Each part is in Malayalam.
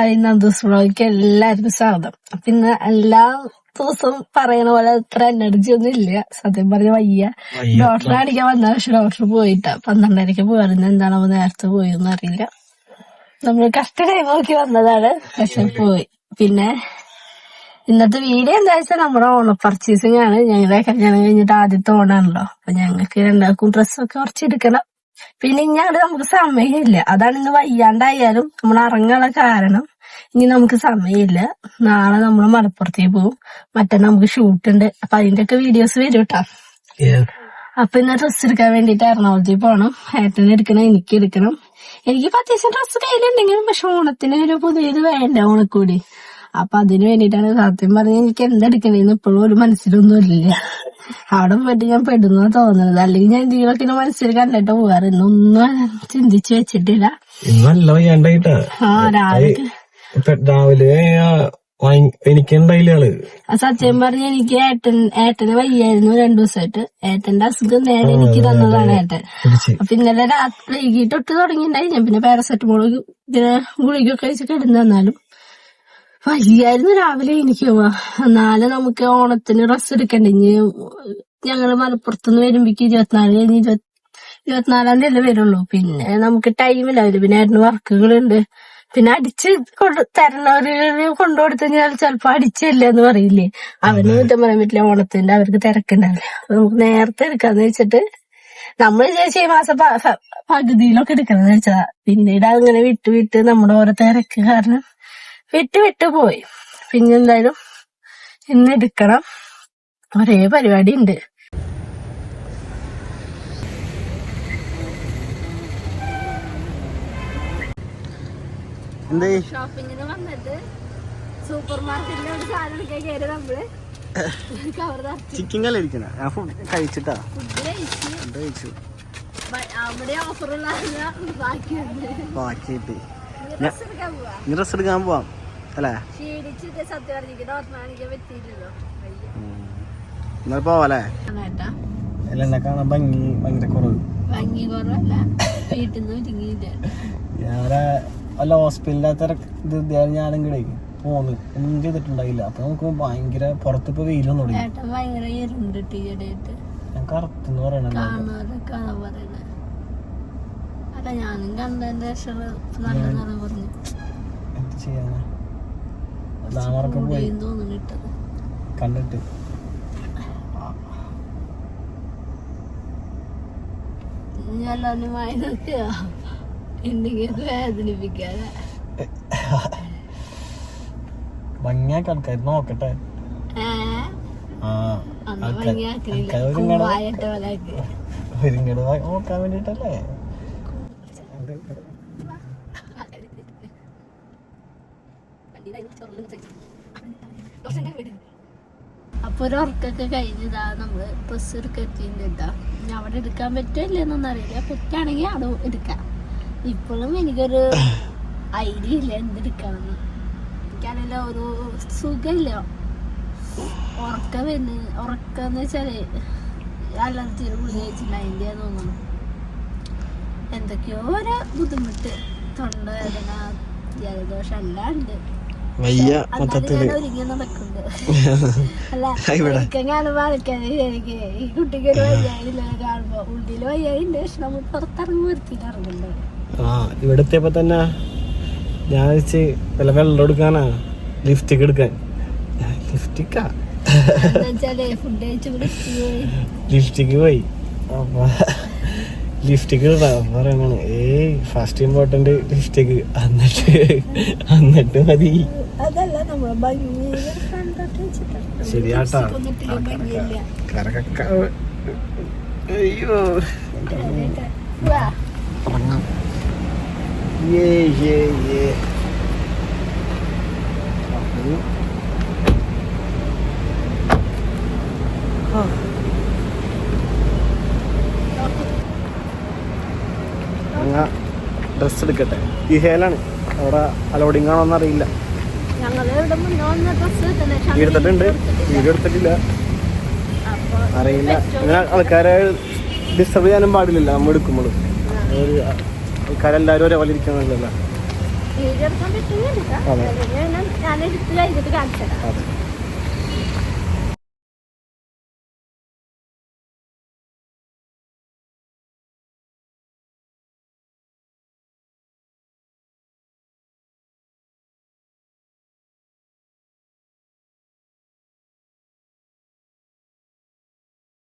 ഹായ് നന്ദൂസ് വ്ളോഗിക്ക് എല്ലാവർക്കും സ്വാഗതം. പിന്നെ എല്ലാ ദിവസവും പറയണ പോലെ അത്ര എനർജി ഒന്നും ഇല്ല. സത്യം പറഞ്ഞ വയ്യ. ഡോക്ടറെ കാണിക്കാൻ വന്ന പക്ഷെ ഡോക്ടർ പോയിട്ടാ. പന്ത്രണ്ടരക്ക് പോയിരുന്നു എന്താണോ നേരത്തെ പോയെന്ന് അറിയില്ല. നമ്മൾ കറക്റ്റ് ടൈം നോക്കി വന്നതാണ്. പക്ഷെ പോയി. പിന്നെ ഇന്നത്തെ വീഡിയോ എന്താ വെച്ചാൽ നമ്മുടെ ഓണ പർച്ചേസിംഗ് ആണ്. ഞങ്ങളുടെ കല്യാണം കഴിഞ്ഞിട്ട് ആദ്യത്തെ ഓണാണല്ലോ. അപ്പൊ ഞങ്ങൾക്ക് രണ്ടാൾക്കും ഡ്രസ്സൊക്കെ കുറച്ച് എടുക്കണം. പിന്നെ ഇനി അങ്ങനെ നമുക്ക് സമയമില്ല. അതാണ് ഇന്ന് വയ്യാണ്ടായാലും നമ്മൾ ഇറങ്ങാനുള്ള കാരണം. ഇനി നമുക്ക് സമയമില്ല. നാളെ നമ്മൾ മലപ്പുറത്തേക്ക് പോകും മറ്റേ നമുക്ക് ഷൂട്ട് ഉണ്ട്. അപ്പൊ അതിന്റെ ഒക്കെ വീഡിയോസ് വരും കേട്ടോ അപ്പൊ ഇന്ന് ഡ്രസ്സ് എടുക്കാൻ വേണ്ടിട്ട് എറണാകുളത്തേക്ക് പോകണം ഏട്ടന് എടുക്കണം എനിക്ക് എടുക്കണം. എനിക്ക് പത്ത് അത്യാവശ്യം ഡ്രസ്സ് കയ്യിലുണ്ടെങ്കിലും പക്ഷെ ഓണത്തിന് ഒരു പുതിയത് വേണ്ട ഓണക്കൂടി. അപ്പൊ അതിന് വേണ്ടിയിട്ടാണ് സത്യം പറഞ്ഞ എനിക്ക് എന്തെടുക്കണേന്ന് ഇപ്പോഴും ഒരു മനസ്സിലൊന്നും ഇല്ല അവിടെ പോയിട്ട് ഞാൻ പെടുന്ന തോന്നുന്നത് അല്ലെങ്കിൽ ഞാൻ ജീവിതത്തിന്റെ മനസ്സിൽ കണ്ടിട്ട് പോവാറ്. ഇന്നൊന്നും ചിന്തിച്ചു വെച്ചിട്ടില്ല. ഇന്നല്ല വയ്യാണ്ടായിട്ടാ. ആ രാവിലെ ഇപ്പൊ രാവിലെ ആ എനിക്കുണ്ടായില്ല ആൾ. ആ സത്യം പറഞ്ഞ എനിക്ക് ഏട്ടൻ ഏട്ടന് വയ്യായിരുന്നു രണ്ടു ദിവസമായിട്ട് ഏട്ടന്റെ അസുഖം നേരെ എനിക്ക് തന്നതാണ് ഏട്ടൻ. അപ്പൊ ഇന്നലെ രാത്രി വൈകിട്ട് തൊട്ട് തുടങ്ങിണ്ടായി. ഞാൻ പിന്നെ പാരസെറ്റമോൾ ഇങ്ങനെ ഗുളികയൊക്കെ കഴിച്ച് കിടന്നു തന്നാലും വയ്യായിരുന്നു രാവിലെ എനിക്ക്. എന്നാലും നമുക്ക് ഓണത്തിന് ഡ്രസ് എടുക്കണ്ടേ? ഇനി ഞങ്ങൾ മലപ്പുറത്തുനിന്ന് വരുമ്പോഴേക്ക് ഇരുപത്തിനാല് കഴിഞ്ഞ് ഇരുപത്തി ഇരുപത്തിനാലാം തീയതി അല്ലേ വരുള്ളൂ. പിന്നെ നമുക്ക് ടൈം ഇല്ലാവില്ല പിന്നെ ആയിരുന്നു വർക്കുകളുണ്ട്. പിന്നെ അടിച്ച് കൊണ്ട് തരണവര് കൊണ്ടുകൊടുത്തു കഴിഞ്ഞാൽ ചിലപ്പോ അടിച്ചില്ല എന്ന് പറയില്ലേ? അവന് കുറ്റം പറയാൻ പറ്റില്ല ഓണത്തിന്റെ അവർക്ക് തിരക്കുണ്ടാവില്ല. അപ്പൊ നമുക്ക് നേരത്തെ എടുക്കാന്ന് വെച്ചിട്ട് നമ്മൾ വിചാരിച്ച ഈ മാസം പ- പകുതിയിലൊക്കെ എടുക്കണം വെച്ചതാ പിന്നീട് അങ്ങനെ വിട്ട് വിട്ട് നമ്മുടെ ഓരോ തിരക്ക് കാരണം വിട്ട് വിട്ട് പോയി. പിന്നെ എന്തായാലും ഇന്ന് എടുക്കണം. ഒരേ പരിപാടി ഉണ്ട്. ഷോപ്പിങ്ങിന് വന്നിട്ട് സൂപ്പർ മാർക്കറ്റിലെ ഒരു സാധനം എടുക്കാൻ കയറി നമ്മൾ. കവർ ചിക്കൻ കല്ല ഇരിക്കണ? ഞാൻ ഫുഡ് കഴിച്ചിട്ടാ. ഫുഡ് കഴിച്ച്. ഫുഡ് കഴിച്ചു. ബ- അവിടെ ഓഫറുള്ള ബാക്കിയുണ്ട്. ബാക്കിയിട്ട്. ഡ്രസ് എടുക്കാൻ പോവാ. അല്ലേ? എന്നാൽ പോവാല്ലേ? അല്ല എന്നെ കാണാൻ ഭംഗി ഭയങ്കര കുറവ്. ഭംഗി കുറവല്ല. വീട്ടിൽ നിന്ന് ഒരുങ്ങിയില്ല ഞാനെ വല്ല ഹോസ്പിറ്റലിനകത്ത് ഇത് ഞാനും കിടക്കും പോന്ന്. ഒന്നും ചെയ്തിട്ടുണ്ടായില്ല. അപ്പൊ നമുക്ക് ഭയങ്കര പുറത്തിപ്പോ വെയിലും തുടങ്ങി. ഞാൻ കറുത്തെന്ന് പറയണല്ലോ അല്ല ഞാനും കണ്ടതിന്റെ ശേഷം നല്ല നിറം പറഞ്ഞു എന്ത് ചെയ്യാനാ ഗ്ലാമറൊക്കെ പോയി. കണ്ടിട്ട്. എന്തെങ്കിലും വേദനിപ്പിക്കാതെ. ഭംഗിയാക്കി ആൾക്കാർ നോക്കട്ടെ. ഒരുങ്ങട് നോക്കാൻ വേണ്ടിട്ടല്ലേ? അപ്പൊ ഒരു ഉറക്കൊക്കെ കഴിഞ്ഞതാ നമ്മൾ ഡ്രസ് എടുക്കെത്തിന്റെ ഇതാ ഇനി അവിടെ എടുക്കാൻ പറ്റില്ലെന്നൊന്നും അറിയില്ല. പറ്റുകയാണെങ്കിൽ അവിടെ എടുക്കാം. ഇപ്പോഴും എനിക്കൊരു ഐഡിയ ഇല്ല എന്തെടുക്കാണെന്ന് എനിക്കാണെങ്കിൽ ഒരു സുഖമില്ല. ഉറക്കം വരുന്നു ഉറക്കാന്ന് വെച്ചാൽ അലർജിയുടെ ഗുളിക കഴിച്ചിട്ടുണ്ട് അതിന്റെ തോന്നുന്നു. എന്തൊക്കെയോ ഒരു ബുദ്ധിമുട്ട് തൊണ്ടവേദന ജലദോഷം എല്ലാം ഉണ്ട്. വയ്യ മൊത്തത്തിൽ. ഈ കുട്ടിക്ക് കാണുമ്പോ ഉള്ളിൽ വയ്യായിണ്ട്. പക്ഷെ നമ്മൾ പുറത്തിറങ്ങി ആ ഇവിടെ എത്തിയപ്പോ തന്നെ ഞാൻ വെച്ച് വല്ല വെള്ളം എടുക്കാനാ? ലിഫ്റ്റിക്ക് എടുക്കാൻ. ലിഫ്റ്റിക്കാ. ലിഫ്റ്റിക്ക് പോയി. അപ്പൊ ലിഫ്റ്റിക്ക് പറയണ ഏയ് ഫസ്റ്റ് ഇമ്പോർട്ടന്റ് ലിഫ്റ്റിക്ക്. എന്നിട്ട് എന്നിട്ട് മതി. ശരിയാട്ടാ. കറക്ക അയ്യോ. തുടങ്ങാം ഏ ഏ ഏ അപ്പൊ ഡ്രസ് എടുക്കട്ടെ. ഈ ഹേലാണ്. അവിടെ അലോഡിങ് ആണോന്ന് അറിയില്ല ഞങ്ങൾ ഇവിടെ മുന്നേ വന്ന ഡ്രസ് ഈ എടുത്തിട്ടുണ്ട്. വീഡിയോ എടുത്തിട്ടില്ല. അറിയില്ല. അങ്ങനെ ആൾക്കാരെ ഡിസ്റ്റർബ് ചെയ്യാനും പാടില്ലല്ലോ നമ്മൾ എടുക്കുമ്പോൾ. ആൾക്കാരെല്ലാവരും ഒരേപോലെ ഇരിക്കണമല്ലോ. അതെ.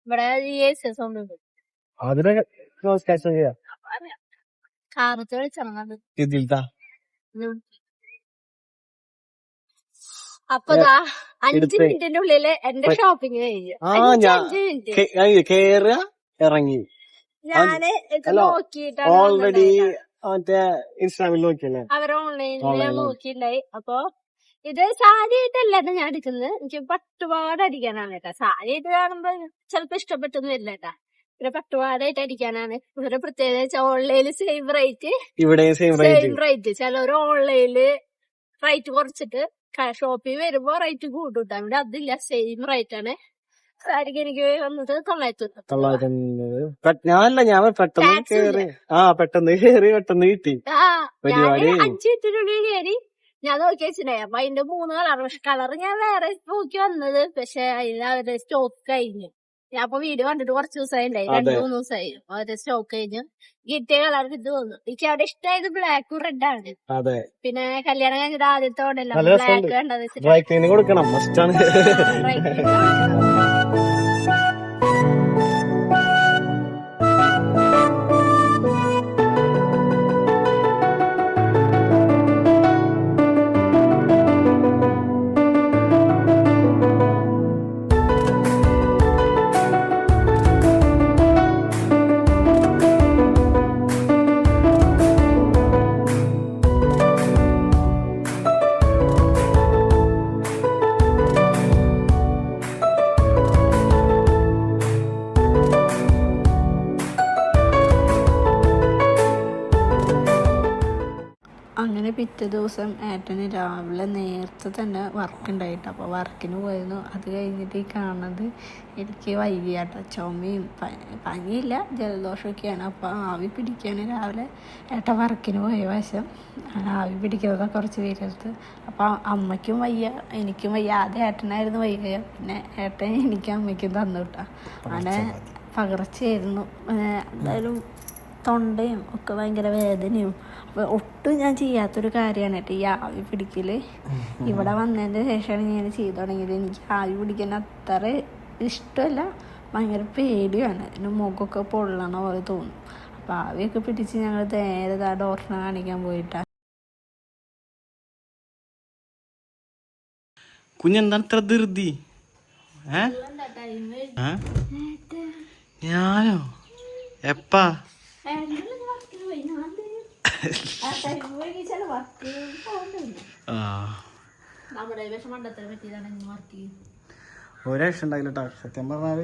ഇവിടെ ഈ ചെയ്യാം. കാറത്ത് ഇതിൽത്താ അപ്പൊ ദാ അഞ്ച്. മിനിറ്റിന്റെ ഉള്ളിൽ എന്റെ ഷോപ്പിംഗ് കഴിഞ്ഞു. കേറുക ഇറങ്ങി. ഞാൻ ഇത് നോക്കിയിട്ടാണ് ഓൾറെഡി. മറ്റേ ഇൻസ്റ്റാഗ്രാമിൽ നോക്കിയല്ലേ? അവർ ഓൺലൈനിൽ. നോക്കിണ്ടായി അപ്പൊ ഇത് സാരി ആയിട്ടല്ല ഞാൻ എടുക്കുന്നത്. എനിക്ക് പട്ടുപാട് അടിക്കാനാണ് കേട്ടോ. സാരി ആയിട്ട് കാണുമ്പോ ചിലപ്പോ ഇഷ്ടപ്പെട്ടൊന്നും വരില്ല കേട്ടാ. ഇവിടെ പട്ടുപാടായിട്ട് അടിക്കാനാണ്. ഇവരുടെ പ്രത്യേകത വെച്ചാൽ ഓൺലൈനിൽ സെയിം റേറ്റ് ഇവിടെ സെയിം റേറ്റ് ചിലവർ ഓൺലൈനിൽ റേറ്റ് കുറച്ചിട്ട് ഷോപ്പിൽ വരുമ്പോ റേറ്റ് കൂടും കേട്ടോ ഇവിടെ അതില്ല. സെയിം റേറ്റ് ആണ്. സാരിക്ക് എനിക്ക് വന്നത് തൊള്ളായിരത്തി ഞാനല്ല ഞാൻ പെട്ടെന്ന് കേറി. ആ പെട്ടെന്ന് കേറി പെട്ടെന്ന് കിട്ടി. ആ പരിപാടി. ഞാൻ അഞ്ചു മിനിറ്റിനുള്ളിൽ കയറി ഞാൻ നോക്കിയേ അപ്പൊ അതിന്റെ മൂന്ന് കളർ പക്ഷെ കളർ ഞാൻ വേറെ നോക്കി വന്നത്. പക്ഷെ അതിൽ അവരുടെ സ്റ്റോക്ക് കഴിഞ്ഞു. ഞാൻ അപ്പൊ വീഡിയോ കണ്ടിട്ട് കുറച്ച് ദിവസമായി ഉണ്ടായി രണ്ടു. മൂന്ന് ദിവസമായി അവരുടെ സ്റ്റോക്ക് കഴിഞ്ഞു. കിട്ടിയ കളർ ഇത് തോന്നുന്നു. എനിക്ക് അവിടെ ഇഷ്ടമായത് ബ്ലാക്കും റെഡ് ആണ്. പിന്നെ കല്യാണം കഴിഞ്ഞിട്ട് ആദ്യത്തെ ഉണ്ടല്ലോ നല്ല രസമുണ്ട്. ബ്ലാക്ക് കണ്ടത് പിറ്റേ ദിവസം ഏട്ടന് രാവിലെ നേരത്തെ തന്നെ വർക്ക് ഉണ്ടായിട്ട്. അപ്പോൾ വർക്കിന് പോയിരുന്നു. അത് കഴിഞ്ഞിട്ട് ഈ കാണുന്നത് എനിക്ക് വൈകിയാട്ട. ചുമയും പനിയില്ല ജലദോഷമൊക്കെയാണ്. അപ്പോൾ ആവി പിടിക്കാൻ രാവിലെ. ഏട്ട വർക്കിന് പോയ വശം ആവി പിടിക്കുന്നത് കുറച്ച് പേരെടുത്ത് അപ്പോൾ അമ്മയ്ക്കും വയ്യ എനിക്കും വയ്യ. ആദ്യം ഏട്ടനായിരുന്നു വയ്യ പിന്നെ ഏട്ടൻ എനിക്കും അമ്മയ്ക്കും തന്നു കേട്ടോ അങ്ങനെ പകർച്ചയായിരുന്നു. എന്തായാലും തൊണ്ടയും ഒക്കെ ഭയങ്കര വേദനയും അപ്പൊ ഒട്ടും ഞാൻ ചെയ്യാത്തൊരു കാര്യമാണ് കേട്ടോ ഈ ആവി പിടിക്കൽ. ഇവിടെ വന്നതിന് ശേഷമാണ് ഞാൻ ചെയ്തു തുടങ്ങിയത്. എനിക്ക് ആവി പിടിക്കാൻ അത്ര ഇഷ്ടമല്ല. ഭയങ്കര പേടിയാണ്. എന്റെ മുഖമൊക്കെ പൊള്ളണ പോലെ തോന്നും. അപ്പൊ ആവിയൊക്കെ പിടിച്ച് ഞങ്ങൾ നേരെ ആ ഡോക്ടറിനെ കാണിക്കാൻ പോയിട്ടാ. കുഞ്ഞെന്താണ് ഇത്ര ധൃതി? ഞാനോ? എപ്പാ ആ നമ്മുടെ വിഷമണ്ടത്തിന് പറ്റിയതാണ് ഇന്ന് വർക്ക് ചെയ്യുന്നത് ഒരു രക്ഷ ഉണ്ടായില്ല കേട്ടോ സത്യം പറഞ്ഞാൽ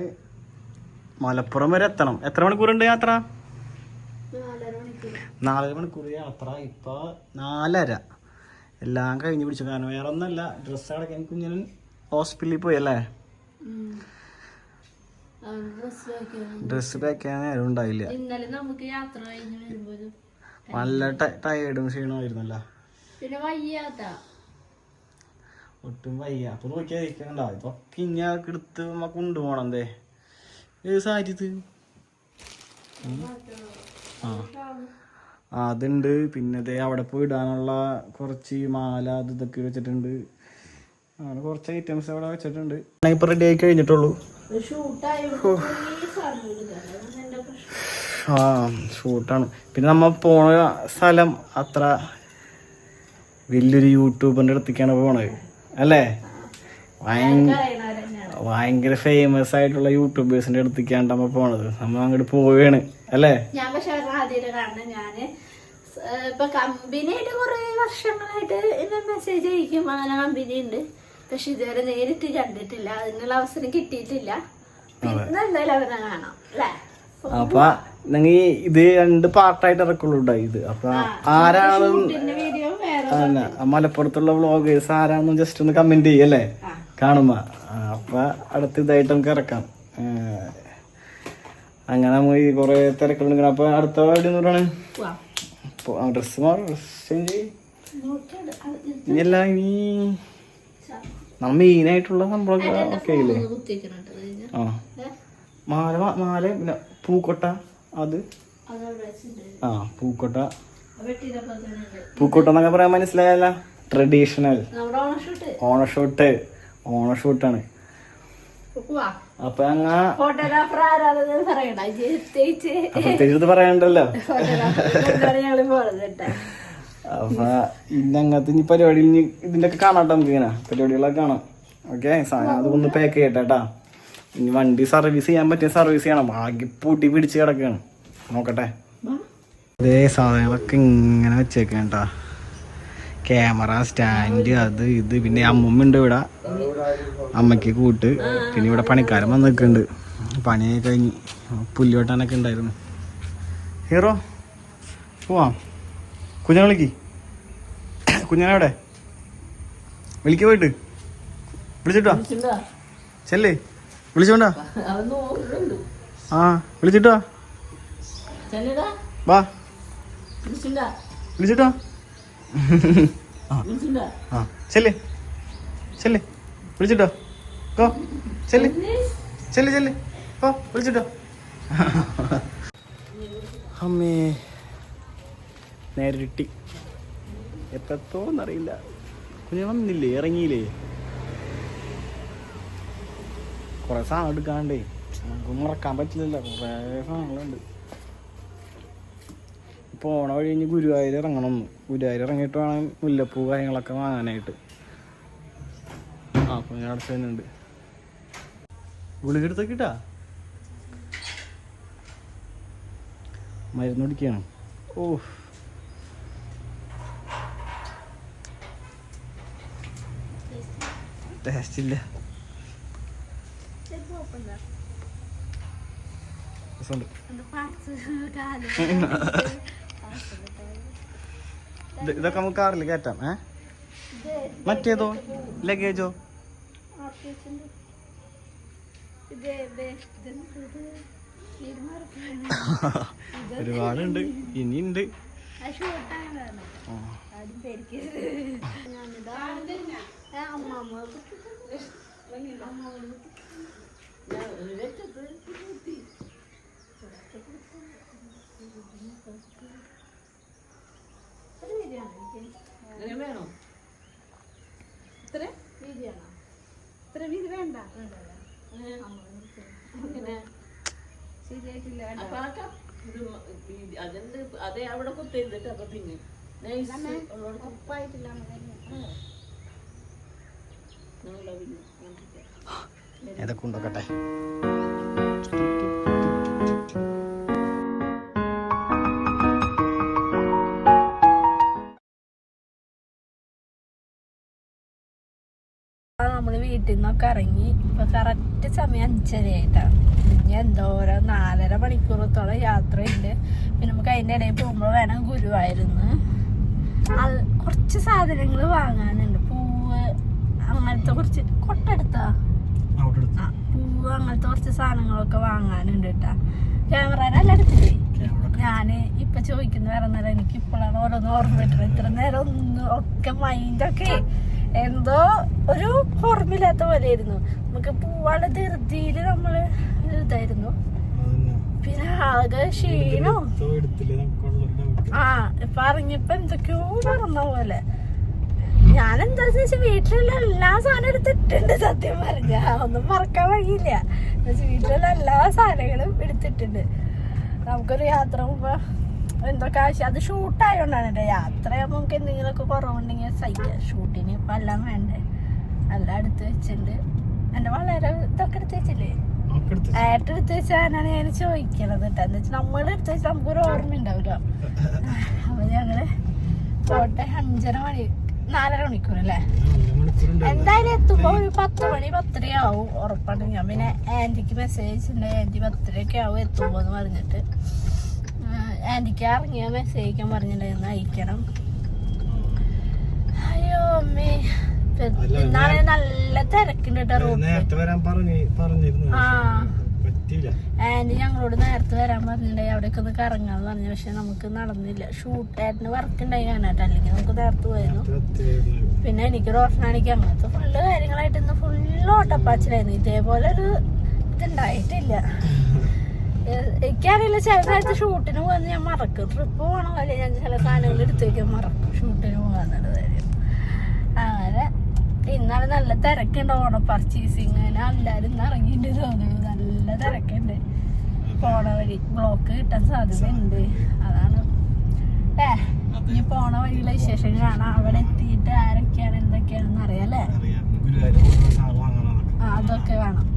മലപ്പുറം വരെ എത്തണം. എത്ര മണിക്കൂറുണ്ട് യാത്ര? നാലര മണിക്കൂർ യാത്ര. ഇപ്പൊ നാലര. എല്ലാം കഴിഞ്ഞ് പിടിച്ചു. കാരണം വേറെ ഒന്നല്ല ഡ്രസ്സ് എനിക്ക് ഞാൻ ഹോസ്പിറ്റലിൽ പോയി അല്ലേ? ഡ്രസ് ഡ്രസ്സ് പാക്ക് ചെയ്യാൻ നേരം ഉണ്ടായില്ല. ഇന്നലെ നമുക്ക് യാത്ര കഴിഞ്ഞ് വരുമ്പോ ഒരു നല്ല ടയേർഡും ക്ഷീണമായിരുന്നല്ലോ. പിന്നെ വയ്യാത്ത. ഒട്ടും വയ്യ. അപ്പൊ നോക്കിയാ ഇരിക്കണ്ട ഇതൊക്കെ ഇങ്ങനെ എടുത്ത് നമ്മ കൊണ്ടുപോണം എന്തേ ഏത് സാരി ഇത് ആ. ആ, അതുണ്ട്. പിന്നെ ദേ അവിടെ പോയി ഇടാനുള്ള കുറച്ച് മാല അത് ഇതൊക്കെ വെച്ചിട്ടുണ്ട്. അങ്ങനെ കുറച്ച് ഐറ്റംസ് അവിടെ വെച്ചിട്ടുണ്ട്. ഇപ്പൊ റെഡി ആയി കഴിഞ്ഞിട്ടുള്ളൂ. ആ ഷൂട്ടാണ് പിന്നെ നമ്മൾ പോണ സ്ഥലം അത്ര വലിയൊരു യൂട്യൂബറിന്റെ അടുത്തേക്കാണ് പോണത്. അല്ലേ? ഭയങ്കര ഫേമസ് ആയിട്ടുള്ള യൂട്യൂബേഴ്സിന്റെ അടുത്തേക്കാണ് നമ്മ പോണത്. നമ്മൾ അങ്ങോട്ട് പോവുകയാണ് അല്ലേ? ഞാൻ പക്ഷെ കാരണം ഏഹ് ഇപ്പൊ കമ്പനിയായിട്ട് കുറെ വർഷങ്ങളായിട്ട് എന്നെ മെസ്സേജ് അയക്കും. അങ്ങനെ കമ്പനി ഉണ്ട് പക്ഷെ ഇതുവരെ നേരിട്ട് കണ്ടിട്ടില്ല. അതിനുള്ള അവസരം കിട്ടിയിട്ടില്ല. പിന്നെ എന്തായാലും അവനെ കാണാം. അല്ലേ? അപ്പൊ നിങ്ങൾ ഇത് രണ്ട് പാർട്ടായിട്ട് ഇറക്കുള്ളൂ ഇത്. അപ്പൊ ആരാണെന്ന് മലപ്പുറത്തുള്ള വ്ളോഗേഴ്സ് ആരാണെന്ന് ജസ്റ്റ് ഒന്ന് കമന്റ് ചെയ്യല്ലേ കാണുമ്പോ. അപ്പൊ അടുത്ത ഇതായിട്ട് നമുക്ക് ഇറക്കാം. അങ്ങനെ നമ്മൾ ഈ കൊറേ തിരക്കുണ്ട് അപ്പൊ അടുത്ത വീട് എന്ന് പറയണേ? ഡ്രസ് മാറും ഡ്രസ് ചേഞ്ച് ഇനിയെല്ലാം ഇനി നമ്മ മെയിനായിട്ടുള്ള സംഭവമൊക്കെ ഓക്കെ ഇല്ലേ മാല മാല പിന്നെ പൂക്കൊട്ട അത്. ആ പൂക്കൊട്ട. പൂക്കൊട്ട എന്നൊക്കെ പറയാൻ മനസ്സിലായല്ല. ട്രഡീഷണൽ ഓണഷൂട്ട് ഓണഷൂട്ട് ഓണഷൂട്ടാണ് അപ്പൊ അങ്ങ പ്രത്യേകിച്ച് പറയണ്ടല്ലോ. അപ്പൊ ഇന്ന് അങ്ങനത്തെ ഇനി പരിപാടിയിൽ ഇതിന്റെ ഒക്കെ കാണാട്ടോ നമുക്ക് ഇങ്ങനെ. പരിപാടികളൊക്കെ കാണാം. ഓക്കെ സാധനം അതൊന്ന് പാക്ക് ചെയ്യട്ടെ കേട്ടാ. ഇനി വണ്ടി സർവീസ് ചെയ്യാൻ പറ്റിയ സർവീസ് ചെയ്യണം. ആകെ പൂട്ടി പിടിച്ച് കിടക്കുകയാണ് നോക്കട്ടെ. അതേ സാധനങ്ങളൊക്കെ ഇങ്ങനെ വെച്ചേക്കണ്ടാ ക്യാമറ സ്റ്റാൻഡ് അത് ഇത്. പിന്നെ അമ്മമ്മ ഉണ്ട് ഇവിടെ. അമ്മയ്ക്ക് കൂട്ട്. പിന്നെ ഇവിടെ പണിക്കാരൻ വന്ന് നിൽക്കുന്നുണ്ട്. പണിയൊക്കെ കഴിഞ്ഞ് പുല്ല് വെട്ടാനൊക്കെ ഉണ്ടായിരുന്നു. ഹീറോ പോവാം. കുഞ്ഞനെ വിളിക്ക്. കുഞ്ഞനെവിടെ വിളിക്ക് പോയിട്ട്. വിളിച്ചിട്ടോ? ചെല്ലേ. വിളിച്ചോണ്ടാ? ആ വിളിച്ചിട്ടോ? വാ. വിളിച്ചിട്ടോ? ആ. ആ ചെല്ലേ. ചെല്ലേ. വിളിച്ചിട്ടോ? കോ ചെല്ലേ. ചെല്ലേ ചെല്ലേ. കോ വിളിച്ചിട്ടോ? അമ്മേ നേരെ കിട്ടി എപ്പത്തോന്നറിയില്ല കുഞ്ഞു വന്നില്ലേ ഇറങ്ങിയില്ലേ? കുറെ സാധനം എടുക്കാണ്ടേ നമുക്ക് മറക്കാൻ പറ്റില്ലല്ലോ. കുറെ സാധനങ്ങളുണ്ട്. ഇപ്പൊ ഓണ വഴി കഴിഞ്ഞ് ഗുരുവായൂർ ഇറങ്ങണം. ഗുരുവായൂർ ഇറങ്ങിയിട്ട് വേണം മുല്ലപ്പൂ കാര്യങ്ങളൊക്കെ വാങ്ങാനായിട്ട്. ആ അപ്പൊ ഞാൻ അടുത്ത് തന്നെ ഉണ്ട്. ഗുളിക എടുത്തേക്കിട്ടാ മരുന്ന് കുടിക്കുകയാണ് ഓ ടേസ്റ്റ് ഇല്ല. ഇത് ഇതൊക്കെ നമുക്ക് കാറിൽ കയറ്റാം ഏ? മറ്റേതോ? ലഗേജോ? ഒരുപാടുണ്ട്. ഇനിയുണ്ട്. ആ. വേണോ ഇത്ര ഇത്ര വീതി വേണ്ട അങ്ങനെ അതെന്ത് അതെ അവിടെ കുത്തിരുന്നിട്ട് അപ്പൊ പിന്നെ കാണിക്കാം. ഇതൊക്കെ ഉണ്ടോക്കട്ടെ വീട്ടിൽ നിന്നൊക്കെ ഇറങ്ങി. ഇപ്പൊ കറക്റ്റ് സമയം അഞ്ചരയായിട്ടാണ് ഇനി എന്തോരോ നാലര മണിക്കൂറത്തോളം യാത്രയുണ്ട്. പിന്നെ നമുക്ക് അതിന്റെ ഇടയിൽ പോകുമ്പോൾ വേണം ഗുരുവായിരുന്നു. കുറച്ച് സാധനങ്ങൾ വാങ്ങാനുണ്ട്. പൂവ് അങ്ങനത്തെ കുറച്ച് കൊട്ടെടുത്താ? പൂവ് അങ്ങനത്തെ കുറച്ച് സാധനങ്ങളൊക്കെ വാങ്ങാനുണ്ട് കേട്ടാ. ക്യാമറ എടുത്തില്ലേ? ഞാൻ ഇപ്പൊ ചോദിക്കുന്ന വേറെ നേരം എനിക്ക് ഇപ്പോഴാണ് ഓരോന്ന് ഓർമ്മ കിട്ടുന്നത് ഇത്ര നേരം ഒന്നും ഒക്കെ മൈൻഡൊക്കെ എന്തോ ഒരു ഓർമ്മയില്ലാത്ത പോലെ ആയിരുന്നു നമുക്ക് പോവാനുള്ള ധൃതിയിൽ നമ്മൾ ഇതായിരുന്നു. പിന്നെ ആകെ ക്ഷീണോ ആ ഇപ്പൊ ഇറങ്ങിയപ്പോ എന്തൊക്കെയോ പറഞ്ഞ പോലെ. ഞാൻ എന്താ വെച്ചാൽ വീട്ടിലുള്ള എല്ലാ സാധനം എടുത്തിട്ടുണ്ട് സത്യം പറഞ്ഞ. ഒന്നും മറക്കാൻ വഴിയില്ല. വീട്ടിലുള്ള എല്ലാ സാധനങ്ങളും എടുത്തിട്ടുണ്ട്. നമുക്കൊരു യാത്ര പോകുമ്പോ എന്തൊക്കെ ആവശ്യം അത് ഷൂട്ടായോണ്ടാണ് എന്റെ യാത്രയാകുമ്പോൾ നമുക്ക് എന്തെങ്കിലുമൊക്കെ കുറവുണ്ടെങ്കിൽ സഹിക്കാം. ഷൂട്ടിന് ഇപ്പം എല്ലാം വേണ്ടേ? എല്ലാം എടുത്ത് വെച്ചിട്ടുണ്ട്. എന്റെ വളരെ ഇതൊക്കെ എടുത്ത് വെച്ചില്ലേ? ഏട്ട എടുത്ത് വെച്ചാണ് ഞാൻ ചോദിക്കണത് കേട്ടോ. എന്താ വെച്ചാൽ നമ്മൾ എടുത്ത് വെച്ചാൽ നമുക്കൊരു ഓർമ്മ ഉണ്ടാവില്ല. അപ്പം ഞങ്ങൾ പോട്ടെ അഞ്ചര മണി നാലര മണിക്കൂർ അല്ലേ? എന്തായാലും എത്തുമ്പോ ഒരു പത്ത് മണി പത്തരയാവും ഉറപ്പാണ് ഞാൻ പിന്നെ ആന്റിക്ക് മെസ്സേജ് ഉണ്ട് ആന്റി പത്തരയൊക്കെ ആവും എത്തുമ്പോന്ന് പറഞ്ഞിട്ട്. ആന്റിക്ക് ഇറങ്ങിയ മെസ്സേജ് അയക്കാൻ പറഞ്ഞിട്ടുണ്ടായിരുന്നു. അയക്കണം. അയ്യോ അമ്മേ. ഇന്നാളെ നല്ല തിരക്കുണ്ട് കേട്ടോ നേരത്തെ വരാൻ പറഞ്ഞു പറഞ്ഞിരുന്നു ആ. ആന്റി ഞങ്ങളോട് നേരത്തെ വരാൻ പറഞ്ഞിട്ടുണ്ടായി. അവിടേക്ക് ഒന്ന് കറങ്ങാന്ന് പറഞ്ഞു പക്ഷെ നമുക്ക് നടന്നില്ല. ഷൂട്ട് ആയിട്ട് വർക്ക് ഉണ്ടായി കാണാട്ടോ അല്ലെങ്കിൽ നമുക്ക് നേരത്തെ പോയിരുന്നു. പിന്നെ എനിക്ക് റോഷനാണിക്ക് അങ്ങനത്തെ ഫുള്ള് കാര്യങ്ങളായിട്ട് ഇന്ന് ഫുള്ള് ഓട്ടപ്പാച്ചിലായിരുന്നു. ഇതേപോലെ ഒരു ഇതുണ്ടായിട്ടില്ല. എനിക്കറിയില്ല ചില നേരത്തെ ഷൂട്ടിന് പോകുന്ന ഞാൻ മറക്കും. ട്രിപ്പ് പോകണ പോലെ ഞാൻ ചില സാധനങ്ങൾ എടുത്തു വെക്കാൻ മറക്കും. ഷൂട്ടിന് പോകാന്നുള്ള കാര്യം. അങ്ങനെ ഇന്നാണ് നല്ല തിരക്കുണ്ട് ഓണ പർച്ചേസിങ് എല്ലാവരും ഇന്ന് ഇറങ്ങിയിട്ട് തോന്നുന്നു. നല്ല തിരക്കുണ്ട്. പോണ വഴി ബ്ലോക്ക് കിട്ടാൻ സാധ്യതയുണ്ട്. അതാണ്. ഏ ഇനി പോണ വഴിയുള്ള വിശേഷം കാണാം. അവിടെ എത്തിയിട്ട് ആരൊക്കെയാണ് എന്തൊക്കെയാണെന്ന് അറിയാലേ അതൊക്കെ കാണാം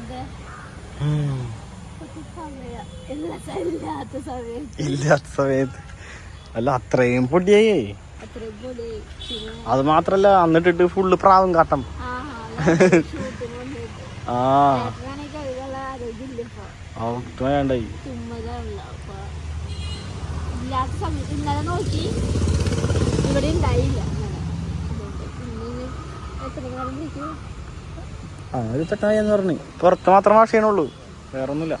ഇത് സമയം എല്ലാ ഇല്ലാത്ത സമയം ഇല്ലാത്ത സമയത്ത്. അല്ല അത്രയും പൊടിയായി. അത് മാത്രല്ല അന്നിട്ടിട്ട് ഫുള്ള് പ്രാവും കാട്ടം. ആ. വേണ്ടായി. ഇന്നലെ നോക്കി. ഇവിടെ ഉണ്ടായില്ല. എത്ര ആ ഒരു തട്ടായി എന്ന് പറഞ്ഞു. പുറത്ത് മാത്രം വാഷ് ചെയ്യണുള്ളൂ വേറൊന്നുമില്ല.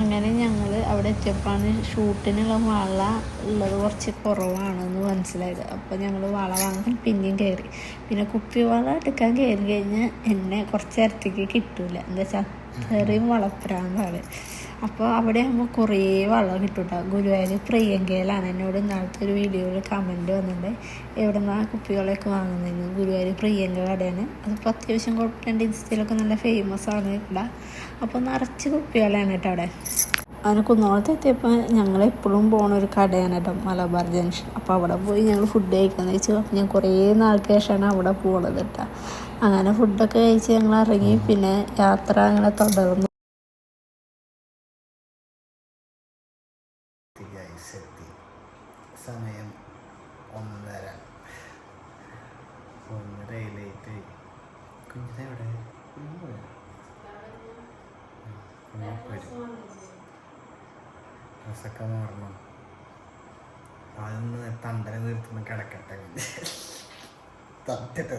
അങ്ങനെ ഞങ്ങൾ അവിടെ എത്തിയപ്പോഴാണ് ഷൂട്ടിനുള്ള വള ഉള്ളത് കുറച്ച് കുറവാണെന്ന് മനസ്സിലായത്. അപ്പോൾ ഞങ്ങൾ വള വാങ്ങാൻ പിന്നെയും കയറി. പിന്നെ കുപ്പി വള എടുക്കാൻ കയറി കഴിഞ്ഞാൽ എന്നെ കുറച്ച് നേരത്തേക്ക് കിട്ടൂല. എന്താ വെച്ചാൽ അത്രയും വളപ്രാന്താണ്. അപ്പോൾ അവിടെ ആകുമ്പോൾ കുറേ വള കിട്ടും ഗുരുവായൂർ പ്രിയങ്കയിലാണ്. എന്നോട് ഇന്നാളത്തെ ഒരു വീഡിയോയിൽ കമന്റ് വന്നിട്ടുണ്ട് എവിടെ നിന്നാണ് കുപ്പികളൊക്കെ വാങ്ങുന്നതെന്ന്. ഗുരുവായൂർ പ്രിയങ്ക കടയാണ് അതിപ്പോൾ അത്യാവശ്യം കുഴപ്പമില്ല ഇൻസ്റ്റയിലൊക്കെ നല്ല ഫേമസ് ആണ് ഇവിടെ അപ്പോൾ നിറച്ച് കുപ്പികളാണ് കേട്ടോ അവിടെ. അങ്ങനെ കുന്നോളത്ത് എത്തിയപ്പോൾ ഞങ്ങൾ എപ്പോഴും പോണ ഒരു കടയാണ് കേട്ടോ മലബാർ ജംഗ്ഷൻ. അപ്പോൾ അവിടെ പോയി ഞങ്ങൾ ഫുഡ് കഴിക്കാന്ന് വെച്ചു. അപ്പോൾ ഞാൻ കുറേ നാൾക്ക് ശേഷമാണ് അവിടെ പോണത് കേട്ടോ. അങ്ങനെ ഫുഡൊക്കെ കഴിച്ച് ഞങ്ങൾ ഇറങ്ങി. പിന്നെ യാത്ര അങ്ങനെ തുടർന്നു തട്ടിട്ട്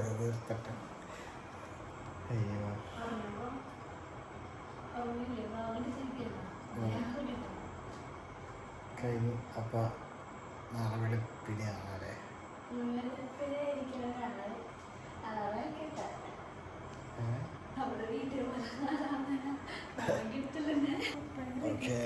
കഴിഞ്ഞു അപ്പോൾ നാളെ വെളുപ്പിനെ ആണല്ലേ ഓക്കെ